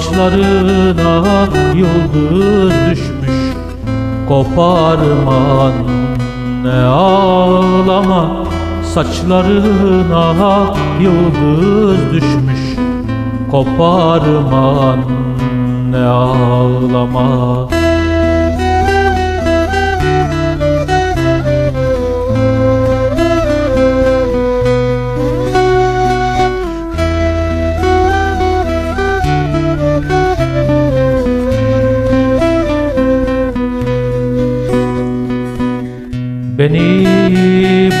Saçlarına yıldız düşmüş Koparman. Ne ağlama Saçlarına yıldız düşmüş Koparman. Ne ağlama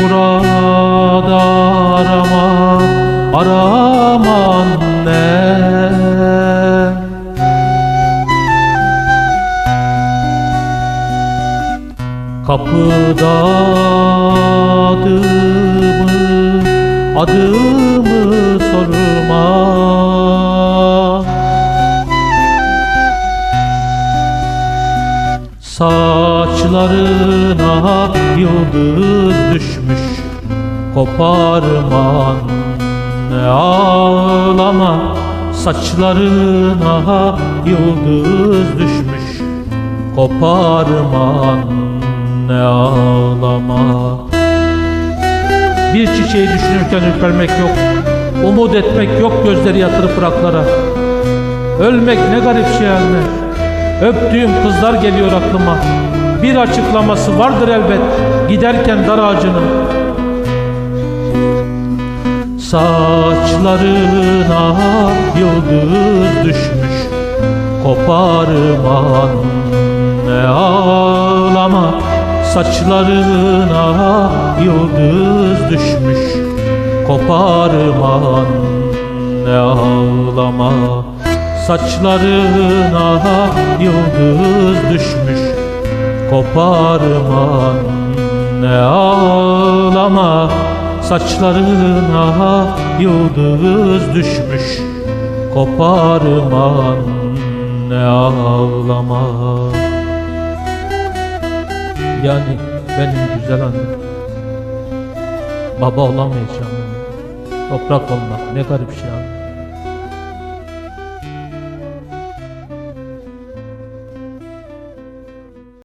burada arama, arama anne Kapıda adımı, adımı sorma Saçlarına yıldız düşmüş Koparman. Ne ağlama Saçlarına yıldız düşmüş Koparman. Ne ağlama. Bir çiçeği düşünürken ürpermek yok Umut etmek yok gözleri yatırıp bıraklara. Ölmek ne garip şey anne. Öptüğüm kızlar geliyor aklıma Bir açıklaması vardır elbet Giderken dar ağacının. Saçlarına yıldız düşmüş Koparman ne ağlama. Saçlarına yıldız düşmüş Koparman ne ağlama. Saçlarına yıldız düşmüş Koparman ne ağlama Saçlarına yıldız düşmüş. Koparman ne ağlama. Yani benim güzel annem Baba olamayacağım. Toprak olmak ne garip şey anne